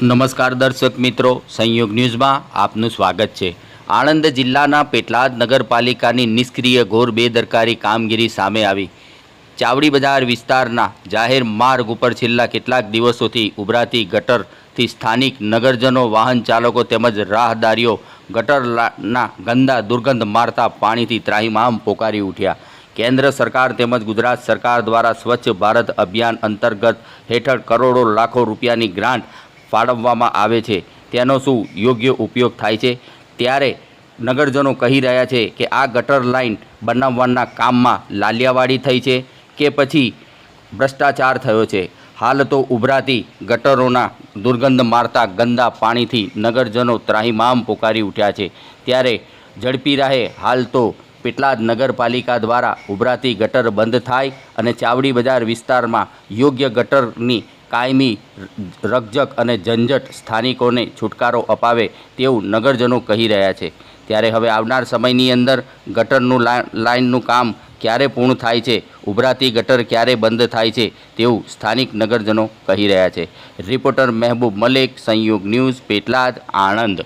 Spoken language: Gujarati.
નમસ્કાર દર્શક મિત્રો, સંયોગ ન્યૂઝમાં આપનું સ્વાગત છે. આણંદ જિલ્લાના પેટલાદ નગરપાલિકાની નિષ્ક્રિય ઘોર બેદરકારી કામગીરી સામે આવી. ચાવડી બજાર વિસ્તારના જાહેર માર્ગ ઉપર છેલ્લા કેટલાક દિવસોથી ઉભરાતી ગટરથી સ્થાનિક નગરજનો, વાહન ચાલકો તેમજ રાહદારીઓ ગટરના ગંદા દુર્ગંધ મારતા પાણીથી ત્રાહીમામ પોકારી ઉઠ્યા. કેન્દ્ર સરકાર તેમજ ગુજરાત સરકાર દ્વારા સ્વચ્છ ભારત અભિયાન અંતર્ગત હેઠળ કરોડો લાખો રૂપિયાની ગ્રાન્ટ ફાળવવામાં આવે છે. તેનો શું યોગ્ય ઉપયોગ થાય છે? ત્યારે નગરજનો કહી રહ્યા છે કે આ ગટર લાઇન બનાવવાના કામમાં લાલિયાવાડી થઈ છે કે પછી ભ્રષ્ટાચાર થયો છે. હાલ તો ઉભરાતી ગટરોના દુર્ગંધ મારતા ગંદા પાણીથી નગરજનો ત્રાહીમામ પોકારી ઉઠ્યા છે. ત્યારે ઝડપી રહે હાલ તો પેટલાદ નગરપાલિકા દ્વારા ઉભરાતી ગટર બંધ થાય અને ચાવડી બજાર વિસ્તારમાં યોગ્ય ગટરની કાયમી રકજક અને ઝંઝટ સ્થાનિકોને છુટકારો અપાવે તેવું નગરજનો કહી રહ્યા છે. ત્યારે હવે આવનાર સમયની અંદર ગટરનું લાઇનનું કામ ક્યારે પૂર્ણ થાય છે, ઉભરાતી ગટર ક્યારે બંધ થાય છે તેવું સ્થાનિક નગરજનો કહી રહ્યા છે. રિપોર્ટર મહેબૂબ મલેક, સંયોગ ન્યૂઝ, પેટલાદ, આણંદ.